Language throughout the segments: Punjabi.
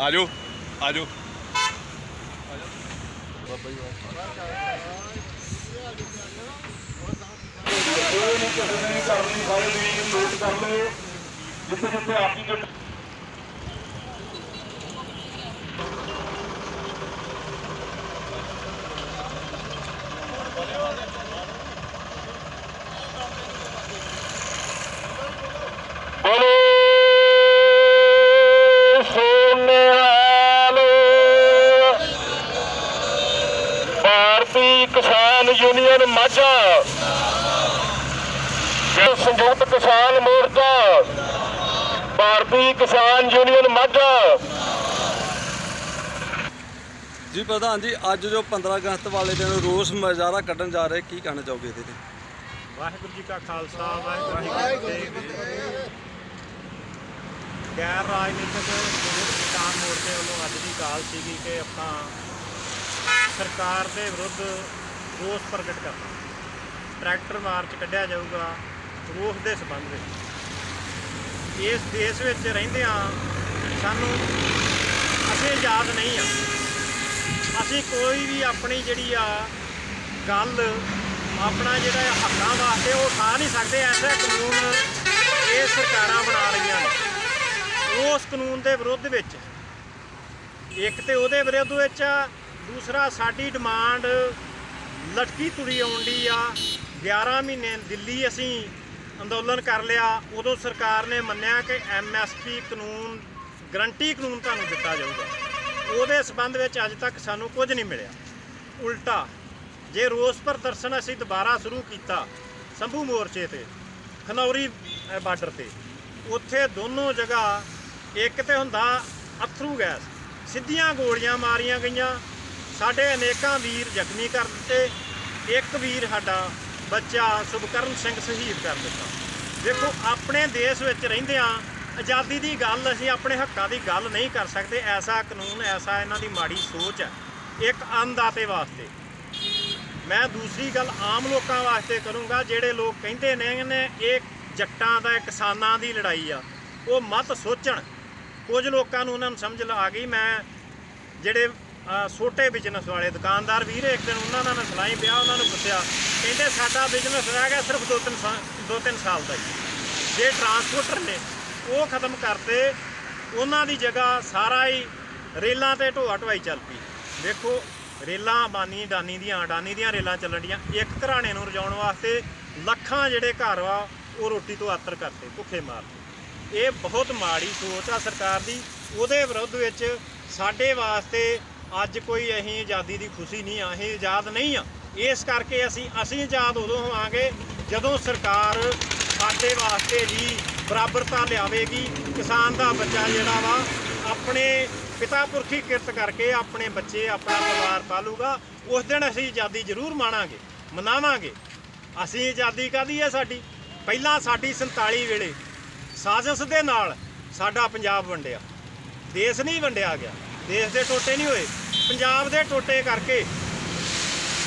ਆਜੋ ਆਜੋ। ਯੂਨੀਅਨ ਮਾਝਾ ਜੋ ਸੰਯੁਕਤ ਕਿਸਾਨ ਮੋਰਚਾ ਭਾਰਤੀ ਕਿਸਾਨ ਯੂਨੀਅਨ ਮਾਝਾ। ਜੀ ਪ੍ਰਧਾਨ ਜੀ ਅੱਜ ਜੋ 15 ਅਗਸਤ ਵਾਲੇ ਦਿਨ ਰੋਸ ਮੁਜ਼ਾਹਰਾ ਕੱਢਣ ਜਾ ਰਹੇ ਕੀ ਕਹਿਣਾ ਚਾਹੋਗੇ ਇਹਦੇ ਤੇ? ਵਾਹਿਗੁਰੂ ਜੀ ਕਾ ਖਾਲਸਾ ਵਾਹਿਗੁਰੂ ਜੀ ਕੀ ਫਤਿਹ ਗੈਰ ਰਾਜਨੀਤਿਕ ਕਿਸਾਨ ਮੋਰਚੇ ਵੱਲੋਂ ਅੱਜ ਦੀ ਕਾਲ ਸੀਗੀ ਕਿ ਆਪਾਂ ਸਰਕਾਰ ਦੇ ਵਿਰੁੱਧ ਰੋਸ ਪ੍ਰਗਟ ਕਰਨਾ। ਟਰੈਕਟਰ ਮਾਰਚ ਕੱਢਿਆ ਜਾਊਗਾ, ਰੋਸ ਦੇ ਸੰਬੰਧ ਵਿੱਚ। ਇਸ ਦੇਸ਼ ਵਿੱਚ ਰਹਿੰਦੇ ਰਹਿੰਦਿਆਂ ਸਾਨੂੰ ਅਸੀਂ ਆਜ਼ਾਦ ਨਹੀਂ ਆ ਅਸੀਂ ਕੋਈ ਵੀ ਆਪਣੀ ਜਿਹੜੀ ਆ ਗੱਲ, ਆਪਣਾ ਜਿਹੜਾ ਹੱਕਾਂ ਵਾਸਤੇ ਉਹ ਖਾ ਨਹੀਂ ਸਕਦੇ, ਐਸਾ ਕਾਨੂੰਨ ਇਹ ਸਰਕਾਰਾਂ ਬਣਾ ਰਹੀਆਂ ਨੇ। ਉਸ ਕਾਨੂੰਨ ਦੇ ਵਿਰੁੱਧ ਵਿੱਚ, ਇੱਕ ਤੇ ਉਹਦੇ ਵਿਰੁੱਧ ਵਿੱਚ ਆ ਦੂਸਰਾ ਸਾਡੀ ਡਿਮਾਂਡ ਲਟਕੀ ਤੁਰੀ ਆਉਂਦੀ ਆ 11 ਮਹੀਨੇ ਦਿੱਲੀ ਅਸੀਂ ਅੰਦੋਲਨ ਕਰ ਲਿਆ। ਉਦੋਂ ਸਰਕਾਰ ਨੇ ਮੰਨਿਆ ਕਿ ਐਮਐਸਪੀ ਕਾਨੂੰਨ, ਗਰੰਟੀ ਕਾਨੂੰਨ ਤੁਹਾਨੂੰ ਦਿੱਤਾ ਜਾਊਗਾ। ਉਹਦੇ ਸਬੰਧ ਵਿੱਚ ਅੱਜ ਤੱਕ ਸਾਨੂੰ ਕੁਝ ਨਹੀਂ ਮਿਲਿਆ। ਉਲਟਾ, ਜੇ ਰੋਸ ਪ੍ਰਦਰਸ਼ਨ ਅਸੀਂ ਦੁਬਾਰਾ ਸ਼ੁਰੂ ਕੀਤਾ ਸੰਭੂ ਮੋਰਚੇ ਤੇ, ਖਨੌਰੀ ਬਾਰਡਰ ਤੇ, ਉੱਥੇ ਦੋਨੋਂ ਜਗ੍ਹਾ ਇੱਕ ਤੇ ਹੁੰਦਾ ਅਥਰੂ ਗੈਸ, ਸਿੱਧੀਆਂ ਗੋਲੀਆਂ ਮਾਰੀਆਂ ਗਈਆਂ। ਸਾਡੇ ਅਨੇਕਾਂ ਵੀਰ ਜ਼ਖਮੀ ਕਰ ਦਿੱਤੇ। ਇੱਕ ਵੀਰ ਸਾਡਾ ਬੱਚਾ ਸੁਭਕਰਨ ਸਿੰਘ ਸ਼ਹੀਦ ਕਰ ਦਿੱਤਾ। ਦੇਖੋ, ਆਪਣੇ ਦੇਸ਼ ਵਿੱਚ ਰਹਿੰਦਿਆਂ ਆਜ਼ਾਦੀ ਦੀ ਗੱਲ ਅਸੀਂ ਆਪਣੇ ਹੱਕਾਂ ਦੀ ਗੱਲ ਨਹੀਂ ਕਰ ਸਕਦੇ। ਐਸਾ ਕਾਨੂੰਨ, ਐਸਾ ਇਹਨਾਂ ਦੀ ਮਾੜੀ ਸੋਚ ਹੈ, ਇੱਕ ਅੰਨਦਾਤੇ ਵਾਸਤੇ। ਮੈਂ ਦੂਸਰੀ ਗੱਲ ਆਮ ਲੋਕਾਂ ਵਾਸਤੇ ਕਰੂੰਗਾ, ਜਿਹੜੇ ਲੋਕ ਕਹਿੰਦੇ ਨੇ ਨੇ, ਇਹ ਜੱਟਾਂ ਦਾ ਕਿਸਾਨਾਂ ਦੀ ਲੜਾਈ ਆ। ਉਹ ਮਤ ਸੋਚਣ। ਕੁਝ ਲੋਕਾਂ ਨੂੰ ਉਹਨਾਂ ਨੂੰ ਸਮਝ ਲ- ਆ ਗਈ, ਮੈਂ ਜਿਹੜੇ ਛੋਟੇ ਬਿਜ਼ਨਸ ਵਾਲੇ, ਦੁਕਾਨਦਾਰ ਵੀਰ, ਇੱਕ ਦਿਨ ਉਹਨਾਂ ਨਾਲ ਮੈਂ ਸਲਾਈ ਪਿਆ, ਉਹਨਾਂ ਨੂੰ ਪੁੱਛਿਆ ਕਹਿੰਦੇ ਸਾਡਾ ਬਿਜ਼ਨਸ ਰਹਿ ਗਿਆ ਸਿਰਫ 2-3 2-3 ਸਾਲ ਦਾ ਹੀ। ਜੇ ਟਰਾਂਸਪੋਰਟਰ ਨੇ ਉਹ ਖਤਮ ਕਰਤੇ, ਉਹਨਾਂ ਦੀ ਜਗ੍ਹਾ ਸਾਰਾ ਹੀ ਰੇਲਾਂ ਤੇ ਢੋਆ ਢਵਾਈ ਚੱਲ ਪਈ। ਦੇਖੋ ਰੇਲਾਂ ਬਾਨੀ, ਡਾਨੀ ਦੀਆਂ, ਅਡਾਨੀ ਦੀਆਂ ਰੇਲਾਂ ਚੱਲਣ ਡੀਆਂ ਇੱਕ ਘਰਾਣੇ ਨੂੰ ਰਜਾਉਣ ਵਾਸਤੇ ਲੱਖਾਂ ਜਿਹੜੇ ਘਰ ਵਾ, ਉਹ ਰੋਟੀ ਤੋਂ ਆਤਰ ਕਰਤੇ, ਭੁੱਖੇ ਮਾਰਦੇ ਇਹ ਬਹੁਤ ਮਾੜੀ ਸੋਚ ਆ ਸਰਕਾਰ ਦੀ। ਉਹਦੇ ਵਿਰੁੱਧ ਵਿੱਚ ਸਾਡੇ ਵਾਸਤੇ ਅੱਜ ਕੋਈ ਅਸੀਂ ਆਜ਼ਾਦੀ ਦੀ ਖੁਸ਼ੀ ਨਹੀਂ ਆ, ਅਸੀਂ ਆਜ਼ਾਦ ਨਹੀਂ ਆ। ਇਸ ਕਰਕੇ ਅਸੀਂ ਅਸੀਂ ਆਜ਼ਾਦ ਉਦੋਂ ਹੋਵਾਂਗੇ ਜਦੋਂ ਸਰਕਾਰ ਸਾਡੇ ਵਾਸਤੇ ਵੀ ਬਰਾਬਰਤਾ ਲਿਆਵੇਗੀ। ਕਿਸਾਨ ਦਾ ਬੱਚਾ ਜਿਹੜਾ ਵਾ, ਆਪਣੇ ਪਿਤਾ ਪੁਰਖੀ ਕਿਰਤ ਕਰਕੇ ਆਪਣੇ ਬੱਚੇ, ਆਪਣਾ ਪਰਿਵਾਰ ਪਾਲੂਗਾ। ਉਸ ਦਿਨ ਅਸੀਂ ਆਜ਼ਾਦੀ ਜ਼ਰੂਰ ਮਾਣਾਂਗੇ, ਮਨਾਵਾਂਗੇ। ਅਸੀਂ ਆਜ਼ਾਦੀ ਕਾਦੀ ਹੈ ਸਾਡੀ? ਪਹਿਲਾਂ ਸਾਡੀ 47 ਵੇਲੇ ਸਾਜ਼ਿਸ਼ ਦੇ ਨਾਲ ਸਾਡਾ ਪੰਜਾਬ ਵੰਡਿਆ। ਦੇਸ਼ ਨਹੀਂ ਵੰਡਿਆ ਗਿਆ। ਦੇਸ਼ ਦੇ ਟੋਟੇ ਨਹੀਂ ਹੋਏ। ਪੰਜਾਬ ਦੇ ਟੋਟੇ ਕਰਕੇ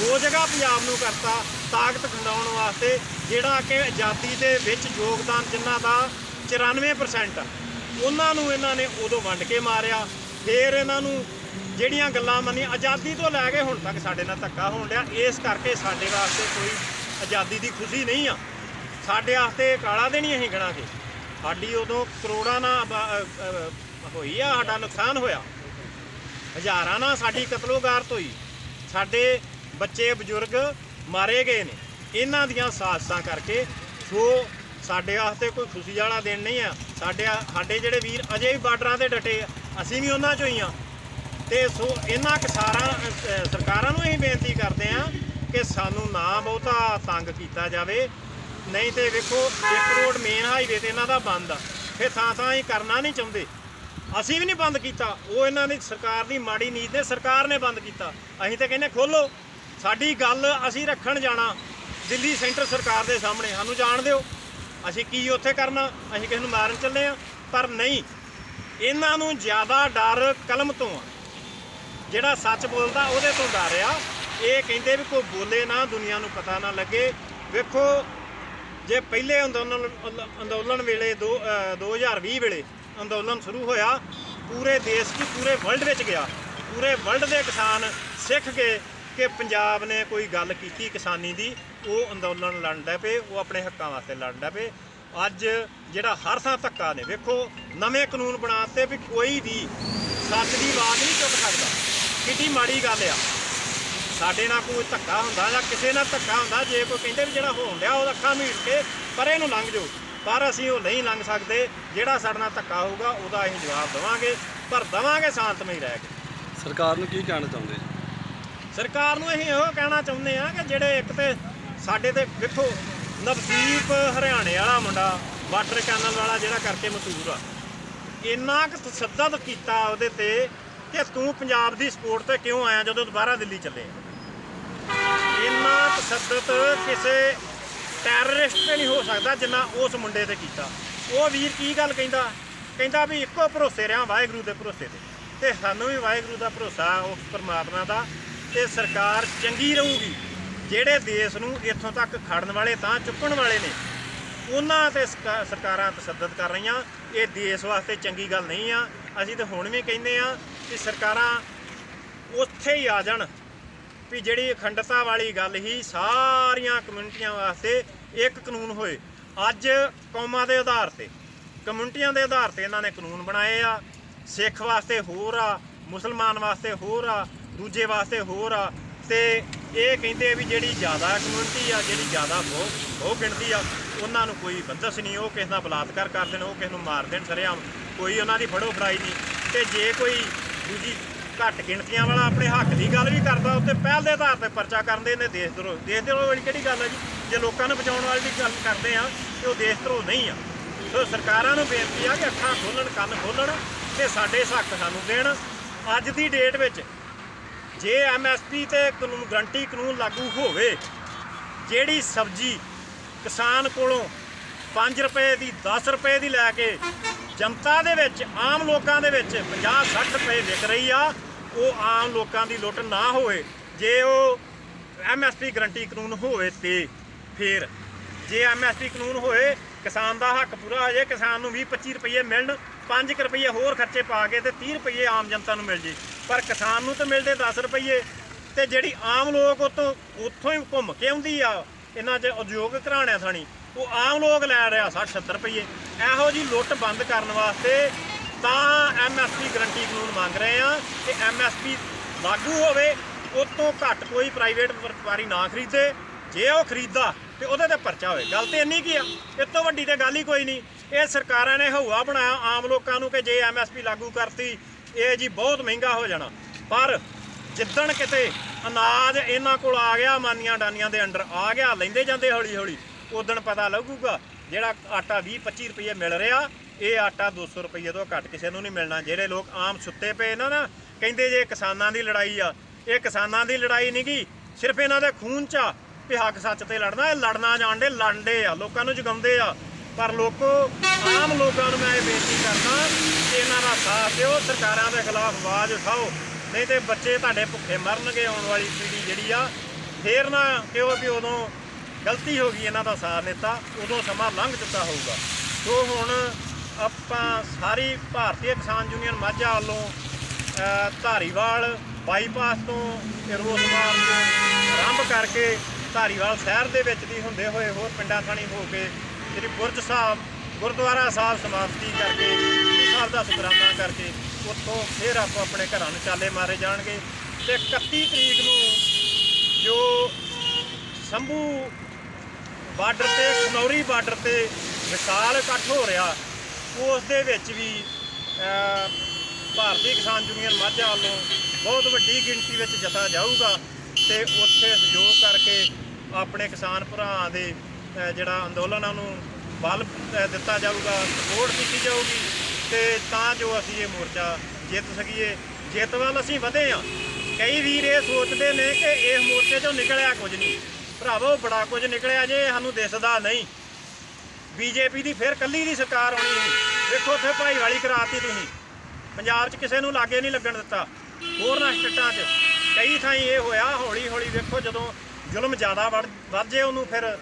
ਦੋ ਜਗ੍ਹਾ ਪੰਜਾਬ ਨੂੰ ਕਰਤਾ ਤਾਕਤ ਖੰਡਾਉਣ ਵਾਸਤੇ, ਜਿਹੜਾ ਕਿ ਆਜ਼ਾਦੀ ਦੇ ਵਿੱਚ ਯੋਗਦਾਨ ਜਿਨ੍ਹਾਂ ਦਾ 94% ਆ। ਉਹਨਾਂ ਨੂੰ ਇਹਨਾਂ ਨੇ ਉਦੋਂ ਵੰਡ ਕੇ ਮਾਰਿਆ। ਫਿਰ ਇਹਨਾਂ ਨੂੰ ਜਿਹੜੀਆਂ ਗੱਲਾਂ ਮੰਨੀਆਂ, ਆਜ਼ਾਦੀ ਤੋਂ ਲੈ ਕੇ ਹੁਣ ਤੱਕ ਸਾਡੇ ਨਾਲ ਧੱਕਾ ਹੋਣ ਡਿਆ। ਇਸ ਕਰਕੇ ਸਾਡੇ ਵਾਸਤੇ ਕੋਈ ਆਜ਼ਾਦੀ ਦੀ ਖੁਸ਼ੀ ਨਹੀਂ ਆ। ਸਾਡੇ ਵਾਸਤੇ ਕਾਲਾ ਦਿਨ ਹੀ ਅਸੀਂ ਗਣਾਂਗੇ। ਸਾਡੀ ਉਦੋਂ ਕਰੋੜਾਂ ਨਾਲ ਹੋਈ ਆ, ਸਾਡਾ ਨੁਕਸਾਨ ਹੋਇਆ। ਹਜ਼ਾਰਾਂ ਨਾਲ ਸਾਡੀ ਕਤਲੋਗਾਰਤ ਹੋਈ ਸਾਡੇ ਬੱਚੇ ਬਜ਼ੁਰਗ ਮਾਰੇ ਗਏ ਨੇ। ਇਹਨਾਂ ਦੀਆਂ ਸਾਜ਼ਸਾਂ ਕਰਕੇ ਸੋ ਸਾਡੇ ਵਾਸਤੇ ਕੋਈ ਖੁਸ਼ੀ ਵਾਲਾ ਦਿਨ ਨਹੀਂ ਆ, ਸਾਡੇ ਸਾਡੇ ਜਿਹੜੇ ਵੀਰ ਅਜੇ ਵੀ ਬਾਰਡਰਾਂ ਤੇ ਡਟੇ ਆ, ਅਸੀਂ ਵੀ ਉਹਨਾਂ ਚੋਂ ਹੀ ਆ। ਤੇ ਸੋ ਇਹਨਾਂ ਕਿਸਾਰਾਂ ਸਰਕਾਰਾਂ ਨੂੰ ਅਸੀਂ ਬੇਨਤੀ ਕਰਦੇ ਆ ਕਿ ਸਾਨੂੰ ਨਾ ਬਹੁਤਾ ਤੰਗ ਕੀਤਾ ਜਾਵੇ। ਨਹੀਂ ਤੇ ਵੇਖੋ, ਇੱਕ ਰੋਡ ਮੇਨ ਹਾਈਵੇ ਤੇ ਇਹਨਾਂ ਦਾ ਬੰਦ ਆ। ਫਿਰ ਥਾਂ ਥਾਂ ਹੀ ਕਰਨਾ ਨਹੀਂ ਚਾਹੁੰਦੇ। ਅਸੀਂ ਵੀ ਨਹੀਂ ਬੰਦ ਕੀਤਾ। ਉਹ ਇਹਨਾਂ ਦੀ ਸਰਕਾਰ ਦੀ ਮਾੜੀ ਨੀਤ ਨੇ, ਸਰਕਾਰ ਨੇ ਬੰਦ ਕੀਤਾ। ਅਸੀਂ ਤਾਂ ਕਹਿੰਦੇ ਖੋਲੋ ਸਾਡੀ ਗੱਲ ਅਸੀਂ ਰੱਖਣ ਜਾਣਾ ਦਿੱਲੀ ਸੈਂਟਰ ਸਰਕਾਰ ਦੇ ਸਾਹਮਣੇ। ਸਾਨੂੰ ਜਾਣ ਦਿਓ। ਅਸੀਂ ਕੀ ਉੱਥੇ ਕਰਨਾ? ਅਸੀਂ ਕਿਸੇ ਨੂੰ ਮਾਰਨ ਚੱਲੇ ਆ ਪਰ ਨਹੀਂ ਇਹਨਾਂ ਨੂੰ ਜ਼ਿਆਦਾ ਡਰ ਕਲਮ ਤੋਂ ਆ। ਜਿਹੜਾ ਸੱਚ ਬੋਲਦਾ ਉਹਦੇ ਤੋਂ ਡਰ ਆ। ਇਹ ਕਹਿੰਦੇ ਵੀ ਕੋਈ ਬੋਲੇ ਨਾ ਦੁਨੀਆ ਨੂੰ ਪਤਾ ਨਾ ਲੱਗੇ। ਵੇਖੋ ਜੇ ਪਹਿਲੇ ਅੰਦੋਲਨ ਅੰਦੋਲਨ ਵੇਲੇ ਦੋ ਅ, 2020 ਵੇਲੇ ਅੰਦੋਲਨ ਸ਼ੁਰੂ ਹੋਇਆ ਪੂਰੇ ਦੇਸ਼ 'ਚ ਪੂਰੇ ਵਰਲਡ ਵਿੱਚ ਗਿਆ। ਪੂਰੇ ਵਰਲਡ ਦੇ ਕਿਸਾਨ ਸਿੱਖ ਕੇ ਕਿ ਪੰਜਾਬ ਨੇ ਕੋਈ ਗੱਲ ਕੀਤੀ ਕਿਸਾਨੀ ਦੀ, ਉਹ ਅੰਦੋਲਨ ਲੜਨ ਡੈ ਪਏ, ਉਹ ਆਪਣੇ ਹੱਕਾਂ ਵਾਸਤੇ ਲੜਨ ਡੈ ਪਏ। ਅੱਜ ਜਿਹੜਾ ਹਰ ਥਾਂ ਧੱਕਾ ਨੇ, ਵੇਖੋ, ਨਵੇਂ ਕਾਨੂੰਨ ਬਣਾਤੇ ਵੀ ਕੋਈ ਵੀ ਸੱਚ ਦੀ ਆਵਾਜ਼ ਨਹੀਂ ਚੁੱਕ ਸਕਦਾ। ਕਿੰਨੀ ਮਾੜੀ ਗੱਲ ਆ। ਸਾਡੇ ਨਾਲ ਕੋਈ ਧੱਕਾ ਹੁੰਦਾ ਜਾਂ ਕਿਸੇ ਨਾਲ ਧੱਕਾ ਹੁੰਦਾ, ਜੇ ਕੋਈ ਕਹਿੰਦੇ ਵੀ ਜਿਹੜਾ ਹੋਣ ਡਿਆ, ਉਹ ਅੱਖਾਂ ਮੀਟ ਕੇ ਪਰੇ ਨੂੰ ਲੰਘ ਜਾਓ। ਪਰ ਅਸੀਂ ਉਹ ਨਹੀਂ ਲੰਘ ਸਕਦੇ। ਜਿਹੜਾ ਸਾਡੇ ਨਾਲ ਧੱਕਾ ਹੋਊਗਾ, ਉਹਦਾ ਅਸੀਂ ਜਵਾਬ ਦੇਵਾਂਗੇ, ਪਰ ਦੇਵਾਂਗੇ ਸ਼ਾਂਤਮਈ ਰਹਿ ਕੇ। ਸਰਕਾਰ ਨੂੰ ਕੀ ਕਹਿਣਾ ਚਾਹੁੰਦੇ ਜੀ? ਸਰਕਾਰ ਨੂੰ ਅਸੀਂ ਇਹੋ ਕਹਿਣਾ ਚਾਹੁੰਦੇ ਆ ਕਿ ਜਿਹੜੇ ਇੱਕ ਤੇ ਸਾਡੇ ਤੇ ਵੇਖੋ ਨਵਦੀਪ ਹਰਿਆਣੇ ਵਾਲਾ ਮੁੰਡਾ ਵਾਟਰ ਕੈਨਲ ਵਾਲਾ ਜਿਹੜਾ ਕਰਕੇ ਮਸ਼ਹੂਰ ਆ, ਇੰਨਾ ਕੁ ਤਸੱਦਦ ਕੀਤਾ ਉਹਦੇ ਤੇ ਕਿ ਤੂੰ ਪੰਜਾਬ ਦੀ ਸਪੋਰਟ ਤੇ ਕਿਉਂ ਆਇਆ ਜਦੋਂ ਦੁਬਾਰਾ ਦਿੱਲੀ ਚੱਲੇ? ਇੰਨਾ ਤਸੱਦਦ ਕਿਸੇ ਟੈਰਰਿਸਟ ਤੇ ਨਹੀਂ ਹੋ ਸਕਦਾ ਜਿੰਨਾ ਉਸ ਮੁੰਡੇ ਤੇ ਕੀਤਾ। ਉਹ ਵੀਰ ਕੀ ਗੱਲ ਕਹਿੰਦਾ? ਕਹਿੰਦਾ ਵੀ ਇੱਕੋ ਭਰੋਸੇ ਰਿਹਾ ਵਾਹਿਗੁਰੂ ਦੇ ਭਰੋਸੇ ਤੇ। ਤੇ ਸਾਨੂੰ ਵੀ ਵਾਹਿਗੁਰੂ ਦਾ ਭਰੋਸਾ ਉਸ ਪਰਮਾਤਮਾ ਦਾ ਤੇ ਸਰਕਾਰ ਚੰਗੀ ਰਹੂਗੀ। ਜਿਹੜੇ ਦੇਸ਼ ਨੂੰ ਇੱਥੋਂ ਤੱਕ ਖੜਨ ਵਾਲੇ, ਤਾਂ ਚੁੱਕਣ ਵਾਲੇ ਨੇ, ਉਹਨਾਂ ਤੇ ਸਰਕਾ- ਸਰਕਾਰਾਂ ਤਸੱਦਦ ਕਰ ਰਹੀਆਂ। ਇਹ ਦੇਸ਼ ਵਾਸਤੇ ਚੰਗੀ ਗੱਲ ਨਹੀਂ ਆ। ਅਸੀਂ ਤਾਂ ਹੁਣ ਵੀ ਕਹਿੰਦੇ ਆ ਕਿ ਸਰਕਾਰਾਂ ਉੱਥੇ ਹੀ ਆ ਜਾਣ ਵੀ ਜਿਹੜੀ ਅਖੰਡਤਾ ਵਾਲੀ ਗੱਲ ਹੀ ਸਾਰੀਆਂ ਕਮਿਊਨਿਟੀਆਂ ਵਾਸਤੇ ਇੱਕ ਕਾਨੂੰਨ ਹੋਏ। ਅੱਜ ਕੌਮਾਂ ਦੇ ਆਧਾਰ ਤੇ, ਕਮਿਊਨਿਟੀਆਂ ਦੇ ਆਧਾਰ ਤੇ ਇਹਨਾਂ ਨੇ ਕਾਨੂੰਨ ਬਣਾਏ ਆ। ਸਿੱਖ ਵਾਸਤੇ ਹੋਰ ਆ, ਮੁਸਲਮਾਨ ਵਾਸਤੇ ਹੋਰ ਆ। ਦੂਜੇ ਵਾਸਤੇ ਹੋਰ ਆ। ਤੇ ਇਹ ਕਹਿੰਦੇ ਵੀ ਜਿਹੜੀ ਜ਼ਿਆਦਾ ਕਮਿਊਨਿਟੀ ਆ, ਜਿਹੜੀ ਜ਼ਿਆਦਾ ਬਹੁਤ ਉਹ ਗਿਣਤੀ ਆ, ਉਹਨਾਂ ਨੂੰ ਕੋਈ ਬੰਦਸ਼ ਨਹੀਂ, ਉਹ ਕਿਸੇ ਦਾ ਬਲਾਤਕਾਰ ਕਰ ਦੇਣ, ਉਹ ਕਿਸੇ ਨੂੰ ਮਾਰ ਦੇਣ ਸਰੇਆਮ। ਕੋਈ ਉਹਨਾਂ ਦੀ ਫੜੋ ਫੜਾਈ ਨਹੀਂ। ਤੇ ਜੇ ਕੋਈ ਦੂਜੀ ਘੱਟ ਗਿਣਤੀਆਂ ਵਾਲਾ ਆਪਣੇ ਹੱਕ ਦੀ ਗੱਲ ਵੀ ਕਰਦਾ ਉੱਤੇ ਪਹਿਲ ਦੇ ਆਧਾਰ ਤੇ ਪਰਚਾ ਕਰਨ ਦੇ ਨੇ ਦੇਸ਼ ਧਰੋ ਦੇਸ਼ ਧਰੋ ਵਾਲੀ ਕਿਹੜੀ ਗੱਲ ਆ ਜੀ? ਜੇ ਲੋਕਾਂ ਨੂੰ ਬਚਾਉਣ ਵਾਲੀ ਦੀ ਗੱਲ ਕਰਦੇ ਆ, ਤੇ ਉਹ ਦੇਸ਼ ਧਰੋ ਨਹੀਂ ਆ। ਸੋ ਸਰਕਾਰਾਂ ਨੂੰ ਬੇਨਤੀ ਆ ਕਿ ਅੱਖਾਂ ਖੋਲਣ, ਕੰਨ ਖੋਲਣ ਤੇ ਸਾਡੇ ਹੱਕ ਸਾਨੂੰ ਦੇਣ। ਅੱਜ ਦੀ ਡੇਟ ਵਿੱਚ ਜੇ ਐਮਐਸਪੀ ਤੇ ਕਾਨੂੰਨ ਗਰੰਟੀ ਕਾਨੂੰਨ ਲਾਗੂ ਹੋਵੇ, ਜਿਹੜੀ ਸਬਜ਼ੀ ਕਿਸਾਨ ਕੋਲੋਂ 5 ਰੁਪਏ ਦੀ 10 ਰੁਪਏ ਦੀ ਲੈ ਕੇ ਜਨਤਾ ਦੇ ਵਿੱਚ, ਆਮ ਲੋਕਾਂ ਦੇ ਵਿੱਚ 50 60 ਰੁਪਏ ਵਿਕ ਰਹੀ ਆ, ਉਹ ਆਮ ਲੋਕਾਂ ਦੀ ਲੁੱਟ ਨਾ ਹੋਵੇ। ਜੇ ਉਹ ਐਮਐਸਪੀ ਗਰੰਟੀ ਕਾਨੂੰਨ ਹੋਵੇ ਤੇ ਫਿਰ, ਜੇ ਐਮਐਸਪੀ ਕਾਨੂੰਨ ਹੋਏ, ਕਿਸਾਨ ਦਾ ਹੱਕ ਪੂਰਾ ਹੋ ਜਾਏ, ਕਿਸਾਨ ਨੂੰ 20 25 ਰੁਪਏ ਮਿਲਣ 5 ਰੁਪਏ ਹੋਰ ਖਰਚੇ ਪਾ ਕੇ ਤੇ 30 ਰੁਪਏ ਆਮ ਜਨਤਾ ਨੂੰ ਮਿਲ ਜੇ। ਪਰ ਕਿਸਾਨ ਨੂੰ ਤਾਂ ਮਿਲਦੇ 10 ਰੁਪਏ ਤੇ ਜਿਹੜੀ ਆਮ ਲੋਕ ਉਤੋਂ ਉੱਥੋਂ ਹੀ ਘੁੰਮ ਕੇ ਆਉਂਦੀ ਆ, ਇਹਨਾਂ 'ਚ ਉਦਯੋਗ ਘਰਾਣਿਆਂ ਥਾਣੀ ਉਹ ਆਮ ਲੋਕ ਲੈ ਰਿਹਾ 60 70 ਰੁਪਏ ਇਹੋ ਜੀ ਲੁੱਟ ਬੰਦ ਕਰਨ ਵਾਸਤੇ ਤਾਂ ਐਮਐਸਪੀ ਗਰੰਟੀ ਕਾਨੂੰਨ ਮੰਗ ਰਹੇ ਆ ਕਿ ਐਮਐਸਪੀ ਲਾਗੂ ਹੋਵੇ, ਉਤੋਂ ਘੱਟ ਕੋਈ ਪ੍ਰਾਈਵੇਟ ਵਪਾਰੀ ਨਾ ਖਰੀਦੇ। ਜੇ ਉਹ ਖਰੀਦਾ ਤੇ ਉਹਦੇ ਤੇ ਪਰਚਾ ਹੋਵੇ। ਗੱਲ ਤੇ ਇੰਨੀ ਕੀ ਆ ਇਸ ਤੋਂ ਵੱਡੀ ਤੇ ਗੱਲ ਹੀ ਕੋਈ ਨਹੀਂ। ਇਹ ਸਰਕਾਰਾਂ ਨੇ ਹਊਆ ਬਣਾਇਆ ਆਮ ਲੋਕਾਂ ਨੂੰ ਕਿ ਜੇ ਐਮਐਸਪੀ ਲਾਗੂ ਕਰਤੀ ਇਹ ਜੀ ਬਹੁਤ ਮਹਿੰਗਾ ਹੋ ਜਾਣਾ। ਪਰ ਜਿੱਦਣ ਕਿਤੇ ਅਨਾਜ ਇਹਨਾਂ ਕੋਲ ਆ ਗਿਆ, ਮਾਨੀਆਂ ਡਾਨੀਆਂ ਦੇ ਅੰਡਰ ਆ ਗਿਆ, ਲੈਂਦੇ ਜਾਂਦੇ ਹੌਲੀ ਹੌਲੀ ਉਦੋਂ ਪਤਾ ਲੱਗੂਗਾ ਜਿਹੜਾ ਆਟਾ 20 25 ਰੁਪਏ ਮਿਲ ਰਿਹਾ, ਇਹ ਆਟਾ 200 ਰੁਪਏ ਤੋਂ ਘੱਟ ਕਿਸੇ ਨੂੰ ਨਹੀਂ ਮਿਲਣਾ। ਜਿਹੜੇ ਲੋਕ ਆਮ ਸੁੱਤੇ ਪਏ ਨਾ ਨਾ, ਕਹਿੰਦੇ ਜੇ ਕਿਸਾਨਾਂ ਦੀ ਲੜਾਈ ਆ, ਇਹ ਕਿਸਾਨਾਂ ਦੀ ਲੜਾਈ ਨਹੀਂ ਗੀ, ਸਿਰਫ ਇਹਨਾਂ ਦੇ ਖੂਨ ਚ ਆ, ਵੀ ਹੱਕ ਸੱਚ ਤੇ ਲੜਨਾ, ਇਹ ਲੜਨਾ ਜਾਣਦੇ, ਲੜਦੇ ਆ, ਲੋਕਾਂ ਨੂੰ ਜਗਾਉਂਦੇ ਆ। ਪਰ ਲੋਕੋ, ਆਮ ਲੋਕਾਂ ਨੂੰ ਮੈਂ ਇਹ ਬੇਨਤੀ ਕਰਦਾ ਕਿ ਇਹਨਾਂ ਦਾ ਸਾਥ ਦਿਓ, ਸਰਕਾਰਾਂ ਦੇ ਖਿਲਾਫ ਆਵਾਜ਼ ਉਠਾਓ। ਨਹੀਂ ਤੇ ਬੱਚੇ ਤੁਹਾਡੇ ਭੁੱਖੇ ਮਰਨਗੇ ਆਉਣ ਵਾਲੀ ਪੀੜ੍ਹੀ ਜਿਹੜੀ ਆ, ਫੇਰ ਨਾ ਕਿਉਂ ਵੀ ਉਦੋਂ ਗਲਤੀ ਹੋ ਗਈ ਇਹਨਾਂ ਦਾ ਸਾਥ ਦਿੱਤਾ, ਉਦੋਂ ਸਮਾਂ ਲੰਘ ਚੁੱਕਾ ਹੋਊਗਾ। ਸੋ ਹੁਣ ਆਪਾਂ ਸਾਰੀ ਭਾਰਤੀ ਕਿਸਾਨ ਯੂਨੀਅਨ ਮਾਝਾ ਵੱਲੋਂ ਧਾਰੀਵਾਲ ਬਾਈਪਾਸ ਤੋਂ ਰੋਸਮਾਰ ਤੋਂ ਆਰੰਭ ਕਰਕੇ ਧਾਰੀਵਾਲ ਸ਼ਹਿਰ ਦੇ ਵਿੱਚ ਦੀ ਹੁੰਦੇ ਹੋਏ ਹੋਰ ਪਿੰਡਾਂ ਥਾਣੀ ਹੋ ਕੇ ਸ੍ਰੀ ਬੁਰਜ ਸਾਹਿਬ, ਗੁਰਦੁਆਰਾ ਸਾਹਿਬ ਸਮਾਪਤੀ ਕਰਕੇ ਜੀ ਸਾਹਿਬ ਦਾ ਸ਼ੁਕਰਾਨਾ ਕਰਕੇ ਉੱਥੋਂ ਫਿਰ ਆਪਾਂ ਆਪਣੇ ਘਰਾਂ ਨੂੰ ਚਾਲੇ ਮਾਰੇ ਜਾਣਗੇ ਤੇ 31 ਤਰੀਕ ਨੂੰ ਜੋ ਸੰਭੂ ਬਾਰਡਰ ਤੇ, ਖਨੌਰੀ ਬਾਰਡਰ ਤੇ ਵਿਸ਼ਾਲ ਇਕੱਠ ਹੋ ਰਿਹਾ, ਉਸ ਦੇ ਵਿੱਚ ਵੀ ਭਾਰਤੀ ਕਿਸਾਨ ਯੂਨੀਅਨ ਮਾਝਾ ਵੱਲੋਂ ਬਹੁਤ ਵੱਡੀ ਗਿਣਤੀ ਵਿੱਚ ਜਥਾ ਜਾਊਗਾ ਤੇ ਉੱਥੇ ਸਹਿਯੋਗ ਕਰਕੇ ਆਪਣੇ ਕਿਸਾਨ ਭਰਾ ਦੇ ਜਿਹੜਾ ਅੰਦੋਲਨ ਆ ਉਹਨੂੰ ਬਲ ਦਿੱਤਾ ਜਾਊਗਾ, ਸਪੋਰਟ ਕੀਤੀ ਜਾਊਗੀ ਤੇ ਤਾਂ ਜੋ ਅਸੀਂ ਇਹ ਮੋਰਚਾ ਜਿੱਤ ਸਕੀਏ। ਜਿੱਤ ਵੱਲ ਅਸੀਂ ਵਧੇ ਆ ਕਈ ਵੀਰ ਇਹ ਸੋਚਦੇ ਨੇ ਕਿ ਇਹ ਮੋਰਚੇ ਚੋਂ ਨਿਕਲਿਆ ਕੁਝ ਨਹੀਂ। ਭਰਾਵੋ, ਬੜਾ ਕੁਝ ਨਿਕਲਿਆ ਜੇ, ਸਾਨੂੰ ਦਿਸਦਾ ਨਹੀਂ। ਬੀਜੇਪੀ ਦੀ ਫਿਰ ਕੱਲੀ ਦੀ ਸਰਕਾਰ ਆਉਣੀ ਸੀ। ਵੇਖੋ ਉੱਥੇ ਭਾਈਵਾਲੀ ਕਰਾਤੀ ਤੁਸੀਂ। ਪੰਜਾਬ 'ਚ ਕਿਸੇ ਨੂੰ ਲਾਗੇ ਨਹੀਂ ਲੱਗਣ ਦਿੱਤਾ। ਹੋਰਨਾਂ ਸਟੇਟਾਂ 'ਚ। ਕਈ ਥਾਈਂ ਇਹ ਹੋਇਆ ਹੌਲੀ ਹੌਲੀ ਵੇਖੋ ਜਦੋਂ ਜ਼ੁਲਮ ਜ਼ਿਆਦਾ ਵੜ- ਵੱਧ ਜੇ ਉਹਨੂੰ ਫਿਰ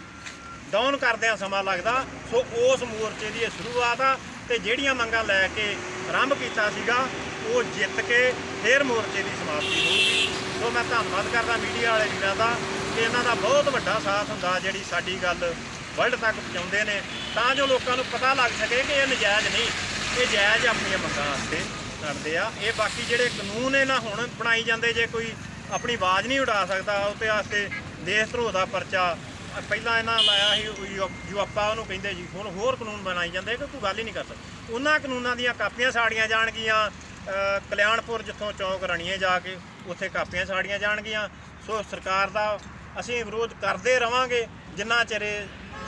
ਡਾਊਨ ਕਰਦਿਆਂ ਸਮਾਂ ਲੱਗਦਾ। ਸੋ ਉਸ ਮੋਰਚੇ ਦੀ ਇਹ ਸ਼ੁਰੂਆਤ ਆ ਤੇ ਜਿਹੜੀਆਂ ਮੰਗਾਂ ਲੈ ਕੇ ਆਰੰਭ ਕੀਤਾ ਸੀਗਾ, ਉਹ ਜਿੱਤ ਕੇ ਫੇਰ ਮੋਰਚੇ ਦੀ ਸਮਾਪਤੀ ਹੋਊਗੀ। ਸੋ ਮੈਂ ਧੰਨਵਾਦ ਕਰਦਾ ਮੀਡੀਆ ਵਾਲੇ ਵੀਰਾਂ ਦਾ ਕਿ ਇਹਨਾਂ ਦਾ ਬਹੁਤ ਵੱਡਾ ਸਾਥ ਹੁੰਦਾ ਜਿਹੜੀ ਸਾਡੀ ਗੱਲ ਵਰਲਡ ਤੱਕ ਪਹੁੰਚਾਉਂਦੇ ਨੇ। ਤਾਂ ਜੋ ਲੋਕਾਂ ਨੂੰ ਪਤਾ ਲੱਗ ਸਕੇ ਕਿ ਇਹ ਨਜਾਇਜ਼ ਨਹੀਂ, ਇਹ ਜਾਇਜ਼ ਆਪਣੀਆਂ ਮੰਗਾਂ ਵਾਸਤੇ ਕਰਦੇ ਆ। ਇਹ ਬਾਕੀ ਜਿਹੜੇ ਕਾਨੂੰਨ ਇਹ ਨਾ ਹੁਣ ਬਣਾਈ ਜਾਂਦੇ, ਜੇ ਕੋਈ ਆਪਣੀ ਆਵਾਜ਼ ਨਹੀਂ ਉਠਾ ਸਕਦਾ, ਉਹਦੇ ਵਾਸਤੇ ਦੇਸ਼ ਧਰੋਹ ਦਾ ਪਰਚਾ ਪਹਿਲਾਂ ਇਹਨਾਂ ਲਾਇਆ ਸੀ ਜੋ ਉਹਨੂੰ ਕਹਿੰਦੇ ਜੀ, ਹੁਣ ਹੋਰ ਕਾਨੂੰਨ ਬਣਾਈ ਜਾਂਦੇ ਕਿ ਤੂੰ ਗੱਲ ਹੀ ਨਹੀਂ ਕਰ ਸਕਦਾ। ਉਹਨਾਂ ਕਾਨੂੰਨਾਂ ਦੀਆਂ ਕਾਪੀਆਂ ਸਾੜੀਆਂ ਜਾਣਗੀਆਂ ਕਲਿਆਣਪੁਰ ਜਿੱਥੋਂ ਚੌਕ ਰਣੀਏ ਜਾ ਕੇ, ਉੱਥੇ ਕਾਪੀਆਂ ਸਾੜੀਆਂ ਜਾਣਗੀਆਂ। ਸੋ ਸਰਕਾਰ ਦਾ ਅਸੀਂ ਵਿਰੋਧ ਕਰਦੇ ਰਵਾਂਗੇ, ਜਿੰਨਾ ਚਿਰ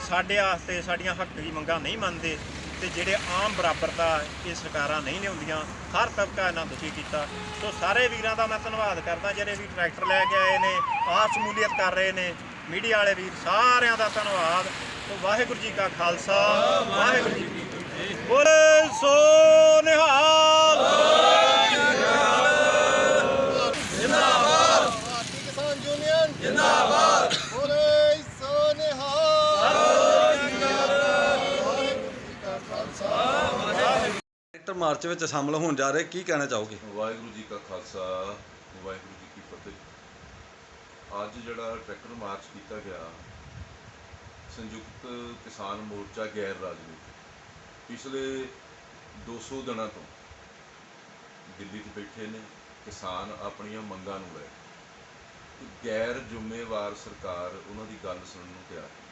ਸਾਡੇ ਵਾਸਤੇ ਸਾਡੀਆਂ ਹੱਕ ਦੀ ਮੰਗਾਂ ਨਹੀਂ ਮੰਨਦੇ, ਤੇ ਜਿਹੜੇ ਆਮ ਬਰਾਬਰਤਾ ਇਹ ਸਰਕਾਰਾਂ ਨਹੀਂ ਲਿਆਉਂਦੀਆਂ, ਹਰ ਤਬਕਾ ਇਹਨਾਂ ਦੁਖੀ ਕੀਤਾ। ਸੋ ਸਾਰੇ ਵੀਰਾਂ ਦਾ ਮੈਂ ਧੰਨਵਾਦ ਕਰਦਾ, ਜਿਹੜੇ ਵੀ ਟਰੈਕਟਰ ਲੈ ਕੇ ਆਏ ਨੇ ਆਪ ਸ਼ਮੂਲੀਅਤ ਕਰ ਰਹੇ ਨੇ। ਮੀਡੀਆ ਵਾਲੇ ਵੀਰ ਸਾਰਿਆਂ ਦਾ ਧੰਨਵਾਦ। ਸੋ ਵਾਹਿਗੁਰੂ ਜੀ ਕਾ ਖਾਲਸਾ ਵਾਹਿਗੁਰੂ ਜੀ ਕੀ ਫਤਿਹ। ਬੋਲੇ ਸੋ ਨਿਹਾਲ। ਭਾਰਤੀ ਕਿਸਾਨ ਯੂਨੀਅਨ। ਜਿੰਦਾਬਾਦ। ਬੋਲੇ ਸੋ ਨਿਹਾਲ। ਵਾਹਿਗੁਰੂ ਜੀ ਕਾ ਖਾਲਸਾ। ਟਰੈਕਟਰ ਮਾਰਚ ਵਿੱਚ ਸ਼ਾਮਲ ਹੋਣ ਜਾ ਰਹੇ ਕੀ ਕਹਿਣਾ ਚਾਹੋਗੇ? ਵਾਹਿਗੁਰੂ ਜੀ ਕਾ ਖਾਲਸਾ ਵਾਹਿਗੁਰੂ ਅੱਜ ਜਿਹੜਾ ਟਰੈਕਟਰ ਮਾਰਚ ਕੀਤਾ ਗਿਆ, ਸੰਯੁਕਤ ਕਿਸਾਨ ਮੋਰਚਾ ਗੈਰ ਰਾਜਨੀਤਿਕ। ਪਿਛਲੇ 200 ਦਿਨਾਂ ਤੋਂ ਦਿੱਲੀ 'ਚ ਬੈਠੇ ਨੇ, ਕਿਸਾਨ ਆਪਣੀਆਂ ਮੰਗਾਂ ਨੂੰ ਲੈ ਕੇ। ਗੈਰ ਜ਼ਿੰਮੇਵਾਰ ਸਰਕਾਰ ਉਹਨਾਂ ਦੀ ਗੱਲ ਸੁਣਨ ਨੂੰ ਤਿਆਰ ਨਹੀਂ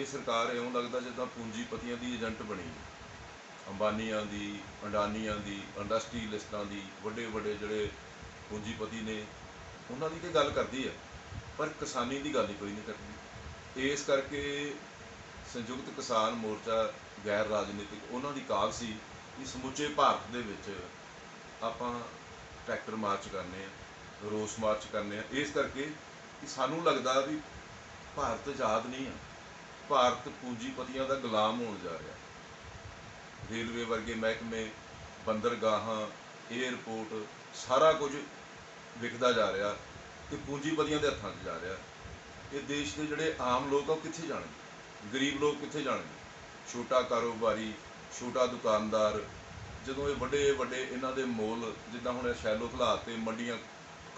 ਇਹ ਸਰਕਾਰ ਇਉਂ ਲੱਗਦਾ ਜਿੱਦਾਂ ਪੂੰਜੀਪਤੀਆਂ ਦੀ ਏਜੰਟ ਬਣੀ ਹੈ। ਅੰਬਾਨੀਆਂ ਦੀ, ਅੰਡਾਨੀਆਂ ਦੀ ਇੰਡਸਟਰੀਲਿਸਟਾਂ ਦੀ ਵੱਡੇ ਵੱਡੇ ਜਿਹੜੇ ਪੂੰਜੀਪਤੀ ਨੇ ਉਹਨਾਂ ਦੀ ਤੇ ਗੱਲ ਕਰਦੀ ਹੈ ਪਰ ਕਿਸਾਨੀ ਦੀ ਗੱਲ ਹੀ ਕੋਈ ਨਹੀਂ ਕਰਦੀ। ਇਸ ਕਰਕੇ ਸੰਯੁਕਤ ਕਿਸਾਨ ਮੋਰਚਾ ਗੈਰ ਰਾਜਨੀਤਿਕ ਉਹਨਾਂ ਦੀ ਕਾਲ ਸੀ ਕਿ ਸਮੁੱਚੇ ਭਾਰਤ ਦੇ ਵਿੱਚ ਆਪਾਂ ਟਰੈਕਟਰ ਮਾਰਚ ਕਰਨੇ ਆ, ਰੋਸ ਮਾਰਚ ਕਰਨੇ ਆ। ਇਸ ਕਰਕੇ ਕਿ ਸਾਨੂੰ ਲੱਗਦਾ ਵੀ ਭਾਰਤ ਆਜ਼ਾਦ ਨਹੀਂ ਆ। ਭਾਰਤ ਪੂੰਜੀਪਤੀਆਂ ਦਾ ਗੁਲਾਮ ਹੋਣ ਜਾ ਰਿਹਾ। ਰੇਲਵੇ ਵਰਗੇ ਮਹਿਕਮੇ, ਬੰਦਰਗਾਹਾਂ 에ਅਰਪੋਰਟ ਸਾਰਾ ਕੁਝ ਵਿਕਦਾ ਜਾ ਰਿਹਾ ਤੇ ਪੂੰਜੀਪਤੀਆਂ ਦੇ ਹੱਥਾਂ 'ਚ ਜਾ ਰਿਹਾ। ਇਹ ਦੇਸ਼ ਦੇ ਜਿਹੜੇ ਆਮ ਲੋਕ ਆ, ਉਹ ਕਿੱਥੇ ਜਾਣਗੇ? ਗਰੀਬ ਲੋਕ ਕਿੱਥੇ ਜਾਣਗੇ? ਛੋਟਾ ਕਾਰੋਬਾਰੀ, ਛੋਟਾ ਦੁਕਾਨਦਾਰ, ਜਦੋਂ ਇਹ ਵੱਡੇ ਵੱਡੇ ਇਹਨਾਂ ਦੇ ਮੋਲ, ਜਿੱਦਾਂ ਹੁਣ ਇਹ ਸ਼ੈਲੋ ਹਾਲਾਤ ਤੇ ਮੰਡੀਆਂ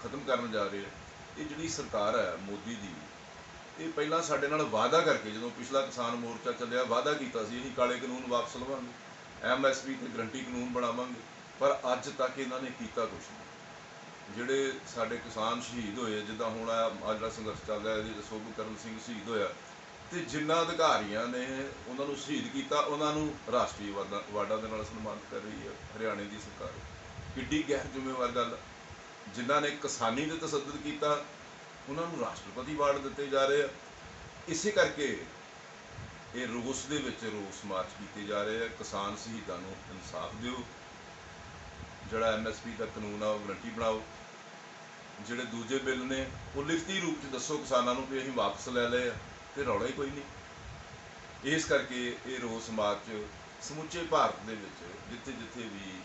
ਖਤਮ ਕਰਨ ਜਾ ਰਹੇ ਆ, ਇਹ ਜਿਹੜੀ ਸਰਕਾਰ ਹੈ ਮੋਦੀ ਦੀ, ਇਹ ਪਹਿਲਾਂ ਸਾਡੇ ਨਾਲ ਵਾਅਦਾ ਕਰਕੇ ਜਦੋਂ ਪਿਛਲਾ ਕਿਸਾਨ ਮੋਰਚਾ ਚੱਲਿਆ, ਵਾਅਦਾ ਕੀਤਾ ਸੀ, ਅਸੀਂ ਕਾਲੇ ਕਾਨੂੰਨ ਵਾਪਸ ਲਵਾਂਗੇ ਐਮਐਸਪੀ ਤੇ ਗਰੰਟੀ ਕਾਨੂੰਨ ਬਣਾਵਾਂਗੇ, ਪਰ ਅੱਜ ਤੱਕ ਇਹਨਾਂ ਨੇ ਕੀਤਾ ਕੁਝ ਨਹੀਂ। ਜਿਹੜੇ ਸਾਡੇ ਕਿਸਾਨ ਸ਼ਹੀਦ ਹੋਏ ਜਿੱਦਾਂ ਹੁਣ ਆ ਆਹ ਜਿਹੜਾ ਸੰਘਰਸ਼ ਚੱਲ ਰਿਹਾ ਇਹਦੇ 'ਚ ਸੋਭਕਰਨ ਸਿੰਘ ਸ਼ਹੀਦ ਹੋਇਆ, ਤੇ ਜਿਨ੍ਹਾਂ ਅਧਿਕਾਰੀਆਂ ਨੇ ਉਹਨਾਂ ਨੂੰ ਸ਼ਹੀਦ ਕੀਤਾ, ਉਹਨਾਂ ਨੂੰ ਰਾਸ਼ਟਰੀ ਅਵਾਰਡਾਂ ਅਵਾਰਡਾਂ ਦੇ ਨਾਲ ਸਨਮਾਨਿਤ ਕਰ ਰਹੀ ਹੈ ਹਰਿਆਣੇ ਦੀ ਸਰਕਾਰ। ਕਿੱਡੀ ਗੈਰ ਜ਼ਿੰਮੇਵਾਰ ਗੱਲ ਜਿਨ੍ਹਾਂ ਨੇ ਕਿਸਾਨੀ ਦੇ ਤਸੱਦਦ ਕੀਤਾ, ਉਹਨਾਂ ਨੂੰ ਰਾਸ਼ਟਰਪਤੀ ਵਾਰਡ ਦਿੱਤੇ ਜਾ ਰਹੇ ਆ। ਇਸੇ ਕਰਕੇ ਇਹ ਰੋਸ ਦੇ ਵਿੱਚ ਰੋਸ ਮਾਰਚ ਕੀਤੇ ਜਾ ਰਹੇ ਆ। ਕਿਸਾਨ ਸ਼ਹੀਦਾਂ ਨੂੰ ਇਨਸਾਫ ਦਿਓ। ਜਿਹੜਾ ਐਮਐਸਪੀ ਦਾ ਕਾਨੂੰਨ ਆ, ਉਹ ਗਰੰਟੀ ਬਣਾਓ। ਜਿਹੜੇ ਦੂਜੇ ਬਿੱਲ ਨੇ, ਉਹ ਲਿਖਤੀ ਰੂਪ 'ਚ ਦੱਸੋ ਕਿਸਾਨਾਂ ਨੂੰ ਵੀ ਅਸੀਂ ਵਾਪਸ ਲੈ ਲਏ ਆ, ਤੇ ਰੌਲਾ ਹੀ ਕੋਈ ਨਹੀਂ। ਇਸ ਕਰਕੇ ਇਹ ਰੋਸ ਮਾਰਚ ਸਮੁੱਚੇ ਭਾਰਤ ਦੇ ਵਿੱਚ, ਜਿੱਥੇ ਜਿੱਥੇ ਵੀ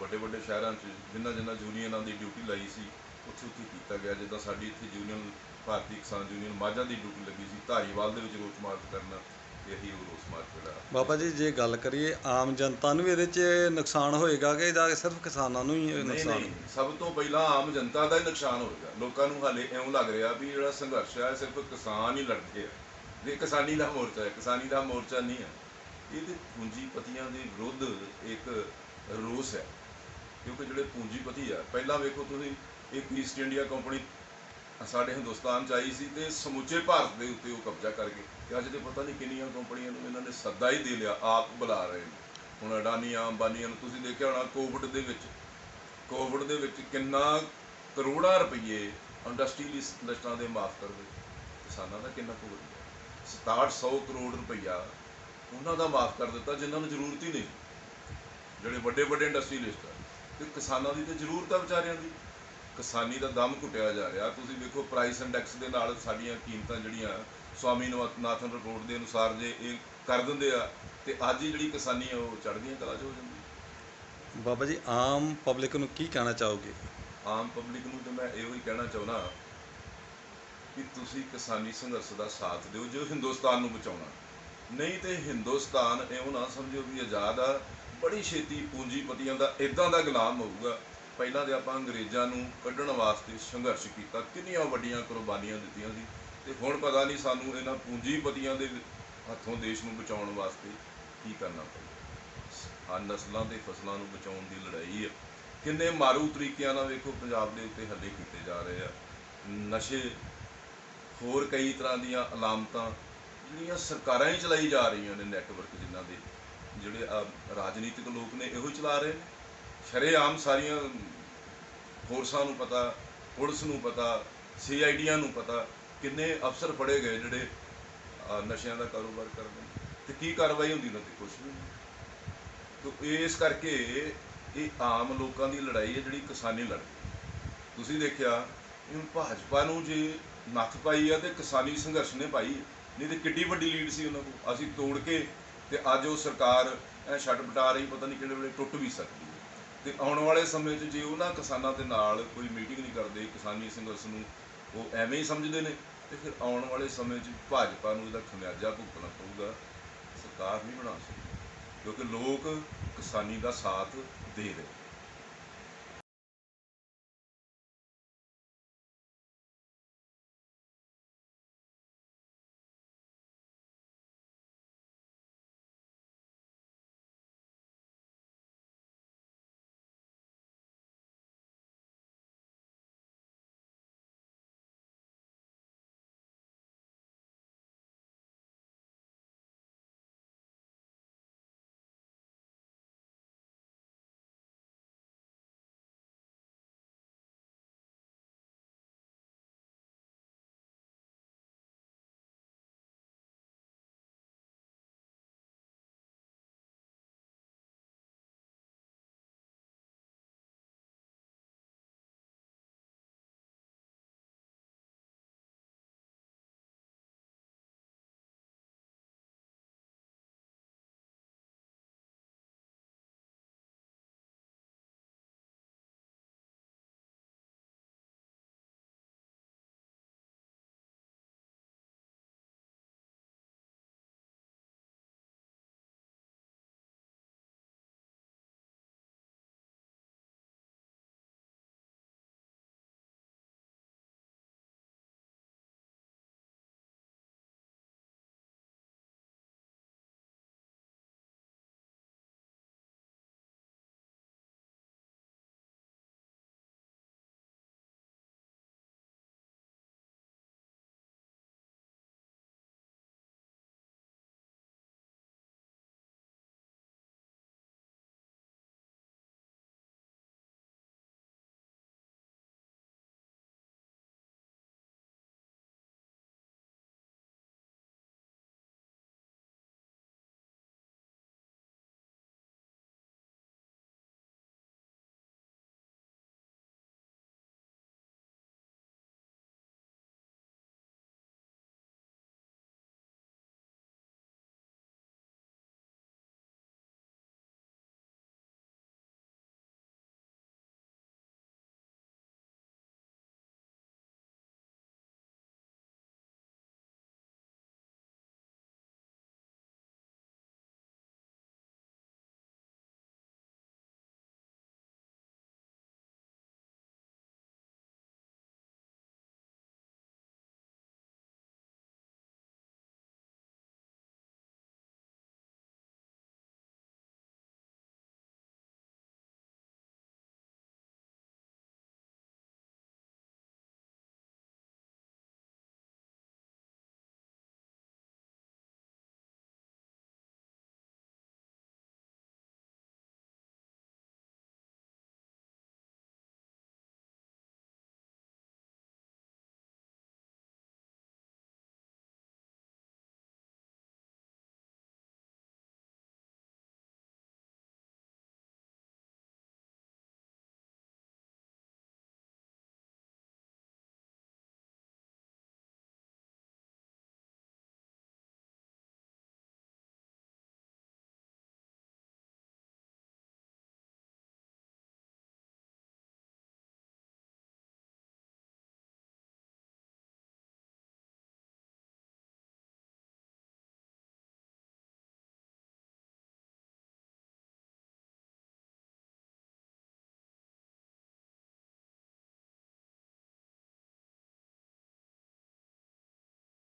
ਵੱਡੇ ਵੱਡੇ ਸ਼ਹਿਰਾਂ 'ਚ ਜਿਨ੍ਹਾਂ ਜਿਨ੍ਹਾਂ ਯੂਨੀਅਨਾਂ ਦੀ ਡਿਊਟੀ ਲਾਈ ਸੀ, ਉੱਥੇ ਉੱਥੇ ਕੀਤਾ ਗਿਆ। ਜਿੱਦਾਂ ਸਾਡੀ ਇੱਥੇ ਯੂਨੀਅਨ, ਭਾਰਤੀ ਕਿਸਾਨ ਯੂਨੀਅਨ ਮਾਝਾ ਦੀ ਡਿਊਟੀ ਲੱਗੀ ਸੀ, ਧਾਰੀਵਾਲ ਦੇ ਵਿੱਚ ਰੋਸ ਮਾਰਚ ਕਰਨਾ। ਇਹੀ ਉਹ ਰੋਸ ਮਾਰਚ ਜਿਹੜਾ ਬਾਬਾ ਜੀ ਜੇ ਗੱਲ ਕਰੀਏ ਆਮ ਜਨਤਾ ਨੂੰ ਵੀ ਇਹਦੇ 'ਚ ਨੁਕਸਾਨ ਹੋਏਗਾ ਕਿ ਜਾਂ ਸਿਰਫ ਕਿਸਾਨਾਂ ਨੂੰ ਹੀ ਨਹੀਂ ਨੁਕਸਾਨ? ਨਹੀਂ ਸਭ ਤੋਂ ਪਹਿਲਾਂ ਆਮ ਜਨਤਾ ਦਾ ਹੀ ਨੁਕਸਾਨ ਹੋਏਗਾ। ਲੋਕਾਂ ਨੂੰ ਹਾਲੇ ਇਉਂ ਲੱਗ ਰਿਹਾ ਵੀ ਜਿਹੜਾ ਸੰਘਰਸ਼ ਹੈ ਸਿਰਫ ਕਿਸਾਨ ਹੀ ਲੜਦੇ ਆ ਇਹ ਕਿਸਾਨੀ ਦਾ ਮੋਰਚਾ ਹੈ ਕਿਸਾਨੀ ਦਾ ਮੋਰਚਾ ਨਹੀਂ ਹੈ। ਇਹ ਤੇ ਪੂੰਜੀਪਤੀਆਂ ਦੇ ਵਿਰੁੱਧ ਇੱਕ ਰੋਸ ਹੈ। ਕਿਉਂਕਿ ਜਿਹੜੇ ਪੂੰਜੀਪਤੀ ਆ ਪਹਿਲਾਂ ਵੇਖੋ ਤੁਸੀਂ ਇੱਕ ਈਸਟ ਇੰਡੀਆ ਕੰਪਨੀ ਸਾਡੇ ਹਿੰਦੁਸਤਾਨ ਚ ਆਈ ਸੀ ਤੇ ਸਮੁੱਚੇ ਭਾਰਤ ਦੇ ਉੱਤੇ ਉਹ ਕਬਜ਼ਾ ਕਰ ਗਏ ਤੇ ਅੱਜ ਤੇ ਪਤਾ ਨਹੀਂ ਕਿੰਨੀਆਂ ਕੰਪਨੀਆਂ ਨੂੰ ਇਹਨਾਂ ਨੇ ਸੱਦਾ ਹੀ ਦੇ ਲਿਆ, ਆਪ ਬੁਲਾ ਰਹੇ ਨੇ। ਹੁਣ ਅਡਾਨੀਆਂ, ਅੰਬਾਨੀਆਂ ਨੂੰ ਤੁਸੀਂ ਦੇਖਿਆ ਹੋਣਾ ਕੋਵਿਡ ਦੇ ਵਿੱਚ ਕੋਵਿਡ ਦੇ ਵਿੱਚ ਕਿੰਨਾ ਕਰੋੜਾਂ ਰੁਪਏ ਇੰਡਸਟਰੀਲਿਸਟਾਂ ਦੇ ਮਾਫ ਕਰ ਦਿੱਤੇ ਕਿਸਾਨਾਂ ਦਾ ਕਿੰਨਾ ਕੁ ਵਧੀਆ 6700 ਕਰੋੜ ਰੁਪਈਆ ਉਹਨਾਂ ਦਾ ਮਾਫ ਕਰ ਦਿੱਤਾ, ਜਿਨ੍ਹਾਂ ਨੂੰ ਜ਼ਰੂਰਤ ਹੀ ਨਹੀਂ। ਜਿਹੜੇ ਵੱਡੇ ਵੱਡੇ ਇੰਡਸਟਰੀਲਿਸਟ ਆ, ਤੇ ਕਿਸਾਨਾਂ ਦੀ ਤੇ ਜ਼ਰੂਰਤ ਆ ਵਿਚਾਰਿਆਂ ਦੀ। ਕਿਸਾਨੀ ਦਾ ਦਮ ਘੁੱਟਿਆ ਜਾ ਰਿਹਾ। ਤੁਸੀਂ ਵੇਖੋ ਪ੍ਰਾਈਸ ਇੰਡੈਕਸ ਦੇ ਨਾਲ ਸਾਡੀਆਂ ਕੀਮਤਾਂ ਜਿਹੜੀਆਂ ਸਵਾਮੀਨਾਥਨ ਰਿਪੋਰਟ ਦੇ ਅਨੁਸਾਰ ਜੇ ਇਹ ਕਰ ਦਿੰਦੇ ਆ ਤੇ ਅੱਜ ਹੀ ਜਿਹੜੀ ਕਿਸਾਨੀ ਆ ਉਹ ਚੜ੍ਹਦੀਆਂ ਕਲਾ 'ਚ ਹੋ ਜਾਂਦੀ ਬਾਬਾ ਜੀ ਆਮ ਪਬਲਿਕ ਨੂੰ ਕੀ ਕਹਿਣਾ ਚਾਹੋਗੇ? ਆਮ ਪਬਲਿਕ ਨੂੰ ਤੇ ਮੈਂ ਇਹੋ ਹੀ ਕਹਿਣਾ ਚਾਹੁੰਦਾ ਕਿ ਤੁਸੀਂ ਕਿਸਾਨੀ ਸੰਘਰਸ਼ ਦਾ ਸਾਥ ਦਿਓ ਜੋ ਹਿੰਦੁਸਤਾਨ ਨੂੰ ਬਚਾਉਣਾ। ਨਹੀਂ ਤੇ ਹਿੰਦੁਸਤਾਨ ਇਉਂ ਨਾ ਸਮਝੋ ਵੀ ਆਜ਼ਾਦ ਆ ਬੜੀ ਛੇਤੀ ਪੂੰਜੀਪਤੀਆਂ ਦਾ ਇਦਾਂ ਦਾ ਗੁਲਾਮ ਹੋਊਗਾ। ਪਹਿਲਾਂ ਤੇ ਆਪਾਂ ਅੰਗਰੇਜ਼ਾਂ ਨੂੰ ਕੱਢਣ ਵਾਸਤੇ ਸੰਘਰਸ਼ ਕੀਤਾ ਕਿੰਨੀਆਂ ਵੱਡੀਆਂ ਕੁਰਬਾਨੀਆਂ ਦਿੱਤੀਆਂ ਸੀ। ਤੇ ਹੁਣ ਪਤਾ ਨਹੀਂ ਸਾਨੂੰ ਇਹਨਾਂ ਪੂੰਜੀਪਤੀਆਂ ਦੇ ਹੱਥੋਂ ਦੇਸ਼ ਨੂੰ ਬਚਾਉਣ ਵਾਸਤੇ ਕੀ ਕਰਨਾ ਪਊਗਾ। ਆ ਨਸਲਾਂ ਤੇ ਫਸਲਾਂ ਨੂੰ ਬਚਾਉਣ ਦੀ ਲੜਾਈ ਹੈ ਕਿੰਨੇ ਮਾਰੂ ਤਰੀਕਿਆਂ ਨਾਲ ਵੇਖੋ ਪੰਜਾਬ ਦੇ ਉੱਤੇ ਹੱਲੇ ਕੀਤੇ ਜਾ ਰਹੇ ਆ। ਨਸ਼ੇ, ਹੋਰ ਕਈ ਤਰ੍ਹਾਂ ਦੀਆਂ ਅਲਾਮਤਾਂ ਜਿਹੜੀਆਂ ਸਰਕਾਰਾਂ ਹੀ ਚਲਾਈ ਜਾ ਰਹੀਆਂ ਨੇ ਨੈਟਵਰਕ ਜਿਨ੍ਹਾਂ ਦੇ, ਜਿਹੜੇ ਰਾਜਨੀਤਿਕ ਲੋਕ ਨੇ ਇਹੋ ਹੀ ਚਲਾ ਰਹੇ ਨੇ। ਸ਼ਰੇਆਮ ਸਾਰੀਆਂ ਫੋਰਸਾਂ ਨੂੰ ਪਤਾ, ਪੁਲਿਸ ਨੂੰ ਪਤਾ, ਸੀਆਈਡੀਆਂ ਨੂੰ ਪਤਾ ਕਿੰਨੇ ਅਫਸਰ ਫੜੇ ਗਏ ਜਿਹੜੇ ਨਸ਼ਿਆਂ ਦਾ ਕਾਰੋਬਾਰ ਕਰਦੇ ਨੇ? ਤੇ ਕੀ ਕਾਰਵਾਈ ਹੁੰਦੀ ਉਹਨਾਂ ਤੇ? ਕੁਝ ਵੀ ਨਹੀਂ। ਤੋ ਇਸ ਕਰਕੇ ਇਹ ਆਮ ਲੋਕਾਂ ਦੀ ਲੜਾਈ ਹੈ ਜਿਹੜੀ ਕਿਸਾਨੀ ਲੜਦੀ ਤੁਸੀਂ ਦੇਖਿਆ, ਇਹ ਭਾਜਪਾ ਨੂੰ ਜੇ ਨੱਥ ਪਾਈ ਆ ਤੇ ਕਿਸਾਨੀ ਸੰਘਰਸ਼ ਨੇ ਪਾਈ ਨਹੀਂ ਤੇ ਕਿੱਡੀ ਵੱਡੀ ਲੀਡ ਸੀ ਉਹਨਾਂ ਕੋਲ। ਅਸੀਂ ਤੋੜ ਕੇ ਤੇ ਅੱਜ ਉਹ ਸਰਕਾਰ ਐ ਛੱਡ ਬਟਾ ਰਹੀ, ਪਤਾ ਨਹੀਂ ਕਿਹੜੇ ਵੇਲੇ ਟੁੱਟ ਵੀ ਸਕਦੀ ਹੈ। ਤੇ ਆਉਣ ਵਾਲੇ ਸਮੇਂ 'ਚ ਜੇ ਉਹਨਾਂ ਕਿਸਾਨਾਂ ਦੇ ਨਾਲ ਕੋਈ ਮੀਟਿੰਗ ਨਹੀਂ ਕਰਦੇ ਕਿਸਾਨੀ ਸੰਘਰਸ਼ ਨੂੰ ਉਹ ਐਵੇਂ ਹੀ ਸਮਝਦੇ ਨੇ ਤੇ ਫਿਰ ਆਉਣ ਵਾਲੇ ਸਮੇਂ 'ਚ ਭਾਜਪਾ ਨੂੰ ਇਹਦਾ ਖਮਿਆਜਾ ਭੁਗਤਣਾ ਪਊਗਾ, ਸਰਕਾਰ ਨਹੀਂ ਬਣਾ ਸਕਦੀ, ਕਿਉਂਕਿ ਲੋਕ ਕਿਸਾਨੀ ਦਾ ਸਾਥ ਦੇ ਰਹੇ